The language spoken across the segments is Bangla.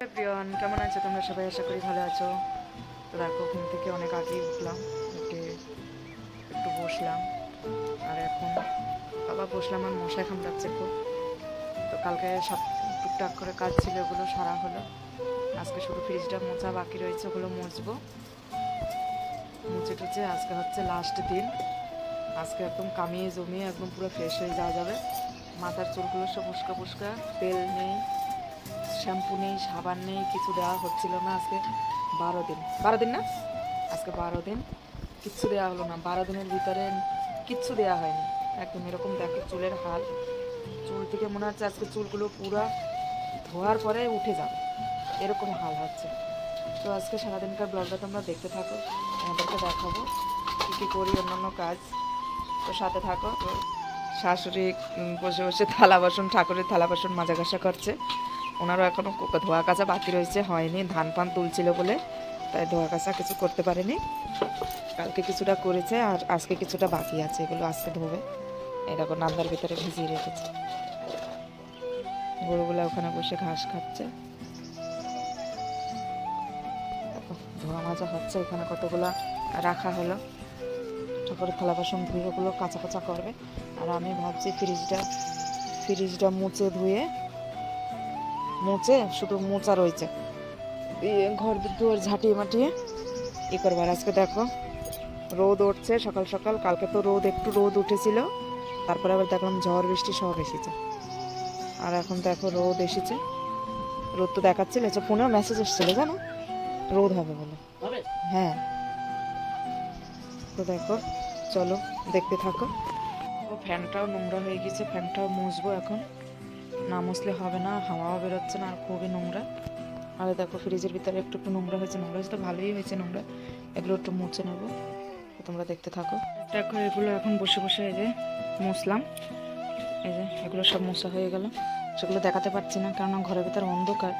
প্রিয়ন কেমন আছো? তোমরা সবাই আশা করি ভালো আছো। তো দেখো, ঘুম থেকে অনেক আগেই উঠলাম, উঠে একটু বসলাম। আর এখন আবার বসলাম আর মশা কামড়াচ্ছে খুব। তো কালকে সব টুকটাক করে কাজ ছিল, ওগুলো সারা হলো। আজকে শুধু ফ্রিজটা মোছা, বাকি রয়েছে ওগুলো মুছবো। মুছে টুচে আজকে হচ্ছে লাস্ট দিন। আজকে একদম কামিয়ে জমিয়ে একদম পুরো ফ্রেশ হয়ে যাওয়া যাবে। মাথার চুলগুলো সব উস্কা পুস্কা তেল নেই। শ্যাম্পু নেই, সাবান নেই, কিছু দেওয়া হচ্ছিল না আজকে। বারো দিন। বারো দিন না? আজকে বারো দিন। কিচ্ছু দেওয়া হলো না। বারো দিনের ভিতরে কিচ্ছু দেওয়া হয়নি। একদম এরকম দেখো, চুলের হাল চুল থেকে মনে হচ্ছে আজকে চুলগুলো পুরো ধোয়ার পরে উঠে যাবে। এরকম হাল হচ্ছে। তো আজকে সারাদিনকার ব্লগটা তোমরা দেখতে থাকো আমাদেরকে দেখাবো কী কী করি, অন্যান্য কাজ। তো সাথে থাকো। শাশুড়ি বসে বসে থালা বাসন, ঠাকুরের থালা বাসন মাজা ঘষা করছে। ওনারও এখনও ধোয়া কাচা বাকি রয়েছে, হয়নি, ধান পান তুলছিল বলে, তাই ধোয়া কাচা কিছু করতে পারেনি। কালকে কিছুটা করেছে আর আজকে কিছুটা বাকি আছে, এগুলো আজকে ধোবে। এরকম নান্দার ভিতরে ভিজিয়ে রেখেছে। গরুগুলো ওখানে বসে ঘাস খাচ্ছে। ধোয়া মাজা হচ্ছে, এখানে কতগুলো রাখা হলো। ঠাকুরের থালা বাসন ধুয়ে ওগুলো কাঁচা কাঁচা করবে। আর আমি ভাবছি ফ্রিজটা ফ্রিজটা মুছে ধুয়ে মুছে শুধু মোচা রয়েছে। ঘর দুয়ার ঝাঁটিয়ে মাটিয়ে ই করবার। আজকে দেখো রোদ উঠছে সকাল সকাল। কালকে তো রোদ একটু রোদ উঠেছিল। তারপরে আবার দেখলাম ঝড় বৃষ্টি সব এসেছে। আর এখন দেখো রোদ এসেছে। রোদ তো দেখাচ্ছিল আচ্ছা ফোনেও মেসেজ এসেছিল জানো? রোদ হবে বলে। হ্যাঁ। তো দেখো চলো দেখতে থাকো। ফ্যানটাও নোংরা হয়ে গেছে ফ্যানটাও মুছবো এখন। না মুছলে হবে না, হাওয়াও বেরোচ্ছে না, আর খুবই নোংরা। আর দেখো ফ্রিজের ভিতরে একটু একটু নোংরা হয়েছে নোংরা হয়েছে তো ভালোই হয়েছে নোংরা। এগুলো একটু মুছে নেব তোমরা দেখতে থাকো। দেখো, এগুলো এখন বসে বসে এই যে মুছলাম। এই যে, এগুলো সব মোছা হয়ে গেল। সেগুলো দেখাতে পারছি না কারণ ঘরের ভিতরে অন্ধকার।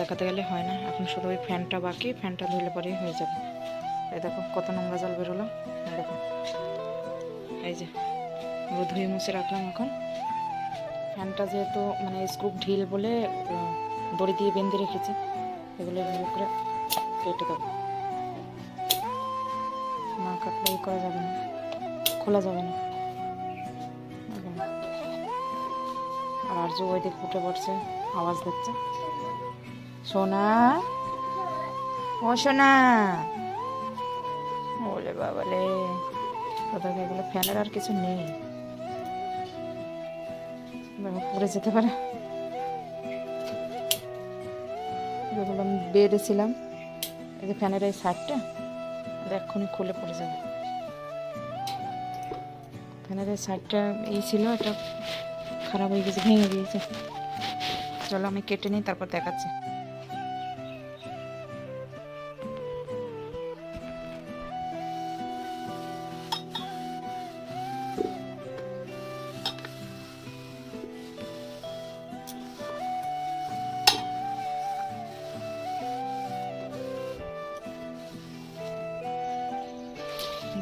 দেখাতে গেলে হয় না, এখন শুধু ওই ফ্যানটা বাকি, ফ্যানটা ধুলে পরেই হয়ে যাবে। এই দেখো, কত নোংরা জল বেরোলো। দেখো, এই যে ধুয়ে মুছে রাখলাম এখন। ফ্যানটা যেহেতু মানে স্ক্রুপ ঢিল বলে দড়ি দিয়ে বেঁধে রেখেছি, এগুলো এভাবে করে কেটে দেবো। না কাটলে ই করা যাবে না, খোলা যাবে না। আর যে ওই দিক উঠে পড়ছে, আওয়াজ দিচ্ছে সোনা, ও সোনা ওলে বাবালে কোথাও এগুলো ফ্যানের আর কিছু নেই। পড়ে যেতে পারে। আমি বেঁধেছিলাম এই যে ফ্যানের এই আর এক্ষুনি খুলে পড়ে যাবে। ফ্যানের এই সাইডটা এই ছিল, এটা খারাপ হয়ে গেছে, ভেঙে গিয়েছে। চলো আমি কেটে নিই, তারপর দেখাচ্ছি।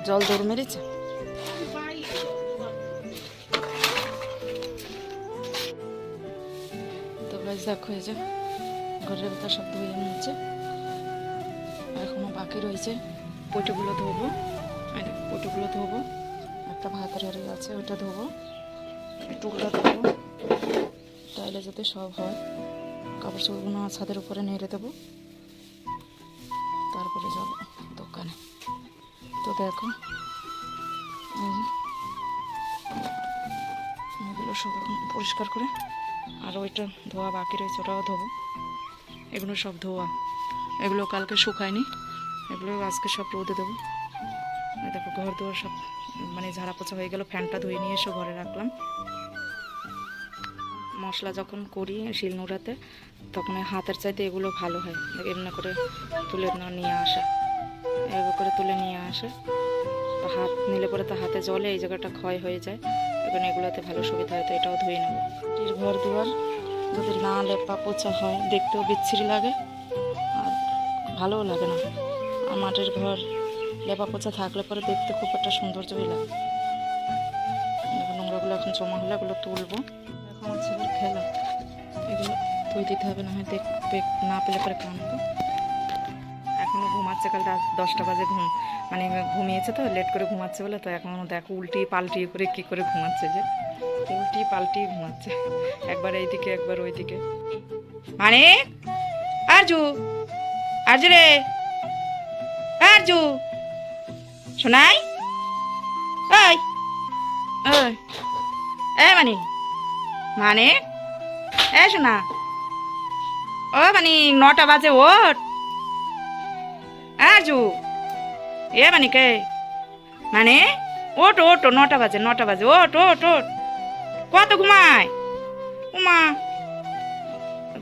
জল দৌড় মেরেছে তো গাছ দেখো এই ঘরের ভিতর সব ধুয়ে নিচ্ছে এখনও বাকি রয়েছে পটুগুলো ধোবো পটুগুলো ধোবো একটা ভাতের হাড়ি আছে ওটা ধোবো টুকরা ধোবো তাইলে যাতে সব হয় কাপড় চোপড়গুলো ছাদের উপরে নেড়ে দেবো দেখো এগুলো সব এখন পরিষ্কার করে। আর ওইটা ধোয়া বাকি রয়েছে, ওটাও ধোবো। এগুলো সব ধোয়া। এগুলো কালকে শুকায়নি। এগুলো আজকে সব রোদে দেবো। দেখো, ঘর দুয়ার সব মানে ঝাড়া পোছা হয়ে গেল, ফ্যানটা ধুয়ে নিয়ে এসে ঘরে রাখলাম। মশলা যখন করি শিলনোড়াতে, তখন হাতের চাইতে এগুলো ভালো হয়। এমনি করে তুলে নিয়ে আসা। এভাবে করে তুলে নিয়ে আসে। হাত নিলে পরে তো হাতে জলে, এই জায়গাটা ক্ষয় হয়ে যায়। এখন এগুলোতে ভালো সুবিধা হয়, তো এটাও ধুয়ে নেব। মাটির ঘর দুয়ার যদি না লেপা পোচা হয়, দেখতেও বিচ্ছিরি লাগে। আর ভালোও লাগে না। আর মাটির ঘর লেপা পোচা থাকলে পরে দেখতে খুব একটা সৌন্দর্যই লাগে। দেখো, নোংরাগুলো এখন জমা হলে এগুলো তুলবো। এখন ছেলের খেলা। এগুলো তুই দিতে হবে, না হয় দেখবে না পেলে পরে এখনও ঘুমাচ্ছে কাল রাত দশটা বাজে ঘুম। মানে ঘুমিয়েছে তো, লেট করে ঘুমাচ্ছে বলে, তো এখন দেখো উল্টি পাল্টি করে কি করে ঘুমাচ্ছে যে। উল্টি পাল্টি ঘুমাচ্ছে। একবার এইদিকে, একবার ওইদিকে। মানে? আরজু? আরজু রে? আরজু? শোনাই এ মানে? মানে? এ শোনা ও মানে নটা বাজে, ওঠ। আজু এ মানে কে? মানে ওট ওট নটা বাজে নটা বাজে ওট ওট ওট কত ঘুমায়? উমা।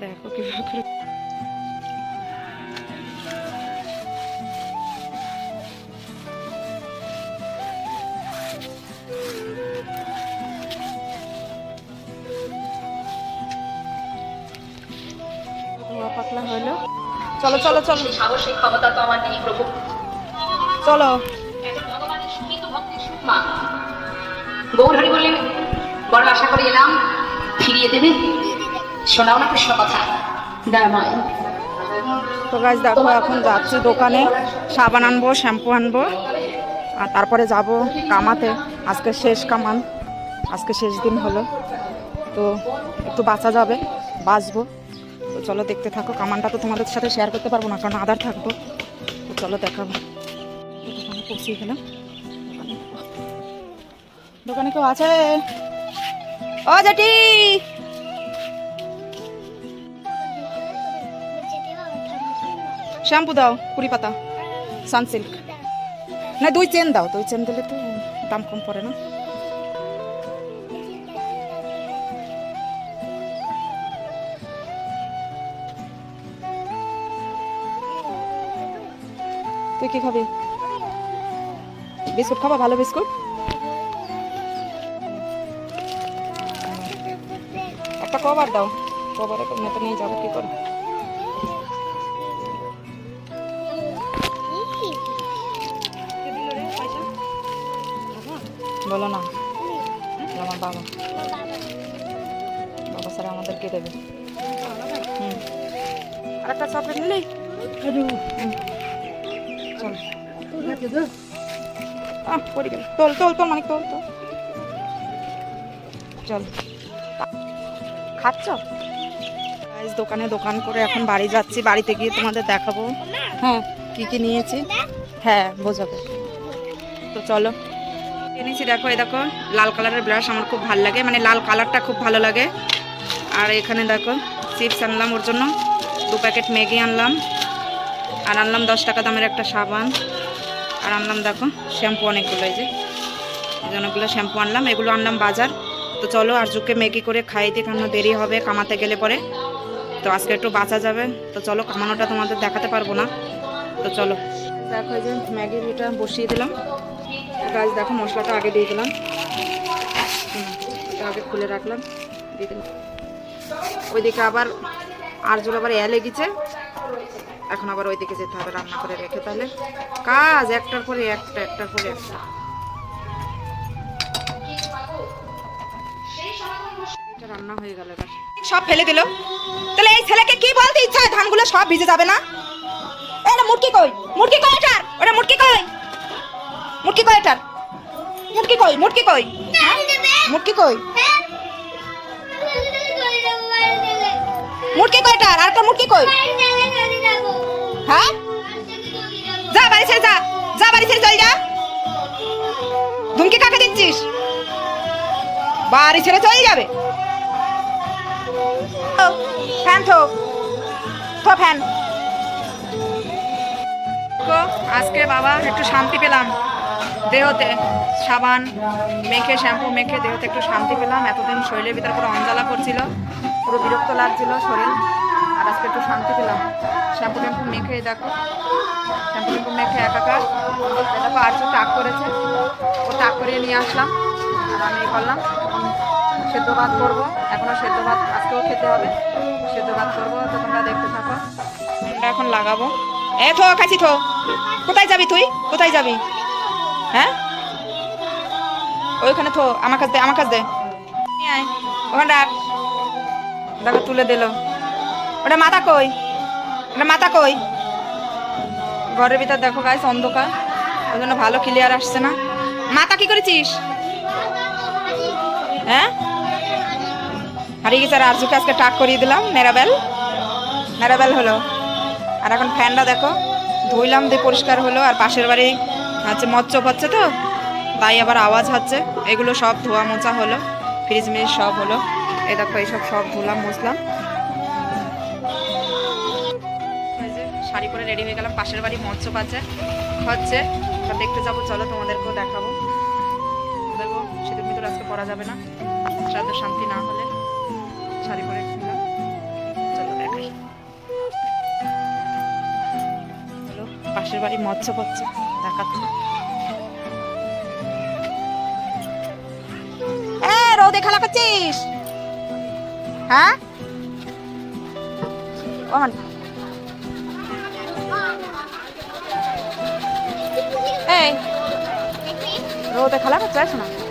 দেখো কীভাবে চলো চলো চলো। সাহসিক ক্ষমতা তো আমার নেই প্রভু। চলো। গৌরহরি বললেন বড় আশা করে এলাম ফিরিয়ে দেবে। শোনাও না কৃষ্ণ কথা। দয়াময় তো গাছ দেখো এখন যাচ্ছি দোকানে। সাবান আনব শ্যাম্পু আনব। আর তারপরে যাব কামাতে। আজকে শেষ কামান। আজকে শেষ দিন হলো। তো একটু বাঁচা যাবে বাঁচবো। চলো দেখতে থাকো, কামানটা তো তোমাদের সাথে শেয়ার করতে পারব না, কারণ আদার থাকব। তো চলো দেখাবো। দোকানে পৌঁছিয়ে গেলাম। দোকানে কেউ আছে? ও, জেঠি! শ্যাম্পু দাও, কুড়ি পাতা। সানসিল্ক। না, দুই চেন দাও, দুই চেন দিলে তো দাম কম পড়ে না। তুই কি খাবি? বিস্কুট খাবা? ভালো বিস্কুট? একটা কভার দাও। কভারে নেতে নিয়ে যাব কি করে বলো না। আমার বাবা। বাবা স্যার আমাদেরকে দেবে। হুম। আর একটা চকলেট নিলি হুম। চল। পড়ে গেল। তোল মানে তোল তোল চল। খাচ্ছ? দোকানে দোকান করে এখন বাড়ি যাচ্ছি। বাড়িতে গিয়ে তোমাদের দেখাবো। হ্যাঁ কি কি নিয়েছি? হ্যাঁ বোঝাবে। তো চলো। এনেছি দেখো, এই দেখো, লাল কালারের ব্রাশ আমার খুব ভালো লাগে। মানে লাল কালারটা খুব ভালো লাগে। আর এখানে দেখো, চিপস আনলাম ওর জন্য। দু প্যাকেট ম্যাগি আনলাম। আর আনলাম দশ টাকা দামের একটা সাবান। আর আনলাম দেখো, শ্যাম্পু অনেকগুলো এই যে। এই অনেকগুলো শ্যাম্পু আনলাম, এগুলো আনলাম বাজার। তো চলো আরজুকে ম্যাগি করে খাই দিই কারণ দেরি হবে, কামাতে গেলে পরে। তো আজকে একটু বাঁচা যাবে। তো চলো, কামানোটা তোমাদের দেখাতে পারব না। তো চলো। দেখো যে ম্যাগির এটা বসিয়ে দিলাম। গাছ দেখো, মশলাটা আগে দিয়ে দিলাম। আগে খুলে রাখলাম, দিয়ে দিলাম। ওইদিকে আবার আর জোর আবার এ লেগেছে এখন আবার ওইদিকে যেতে হবে, রান্না করে রেখে তাহলে। কাজ, একটার পরে একটা, একটার পরে একটা। রান্না হয়ে সব ফেলে তাহলে এই ছেলেকে কি বলতে হয়? ধানগুলো সব ভিজে যাবে না? মুটকি কই? ওটা মুটকি কই? কই মুটকি কই? মুটকি কই? এটার? আর মুটকি কই? হ্যাঁ? যা, বাড়ি ছেড়ে যা। যা, বাড়ি ছেড়ে চল যা ধুমকি কাকে দিচ্ছিস? বাড়ি ছেড়ে চলে যাবে। ফ্যান থো। থো ফ্যান। তো আজকে বাবা, একটু শান্তি পেলাম দেহতে। সাবান মেখে, শ্যাম্পু মেখে দেহতে একটু শান্তি পেলাম। এতদিন শরীরের ভিতরে পুরো অঞ্জলা করছিল পুরো বিরক্ত লাগছিল শরীর। আর আজকে একটু শান্তি পেলাম। শ্যাম্পু ট্যাম্পু মেখে দেখো। শ্যাম্পু ট্যাম্পু মেখে একাকার। দেখো, আর টাক করেছে। ও টাক করিয়ে নিয়ে আসলাম। আর আমি করলাম। সেদ্ধ ভাত করব। এখনও সেদ্ধ ভাত আজকেও খেতে হবে। সেদ্ধ ভাত করব। তো তোমরা দেখতে থাকো। আমরা এখন লাগাবো। এ, থো কাছি থো। কোথায় যাবি তুই? কোথায় যাবি? হ্যাঁ? ওইখানে থো। আমার কাছ দে, আমার কাছ দে। ওখানে দেখো, তুলে দিল। ওটা মাথা কই? ওটা মাথা কই? ঘরের ভিতর দেখো গাইস অন্ধকার। ওই জন্য ভালো ক্লিয়ার আসছে না। মাথা কি করেছিস? হ্যাঁ? হারিয়ে গেছে আর আরজুকে আজকে টাক করিয়ে দিলাম মেরাবেল মেরাবেল হলো। আর এখন ফ্যানটা দেখো। ধুইলাম দিয়ে পরিষ্কার হলো। আর পাশের বাড়ি হচ্ছে মচ্চপ হচ্ছে তো, তাই আবার আওয়াজ হচ্ছে। এগুলো সব ধোয়া মোছা হলো। ফ্রিজ মিজ সব হলো। এই দেখো, এইসব সব ধুলাম, মুছলাম। পরে রেডি হয়ে গেলাম। পাশের বাড়ি মৎস্য আছে হচ্ছে। দেখতে যাব, চলো তোমাদেরকেও দেখাবো। দেখো শীতের ভিতরে আজকে পরা যাবে না। শ্রাদ্ধ শান্তি না হলে শাড়ি পরে কিনলাম চলো পাশের বাড়ি মৎস্য পাচ্ছে, দেখাচ্ছে। রোদে খেলা করছিস? হ্যাঁ? কখন এই রোদে খেলা না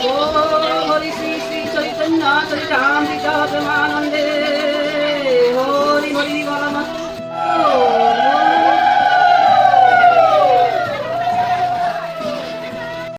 हरि श्री श्री चैतन्य चरितामृता प्रमानन्दे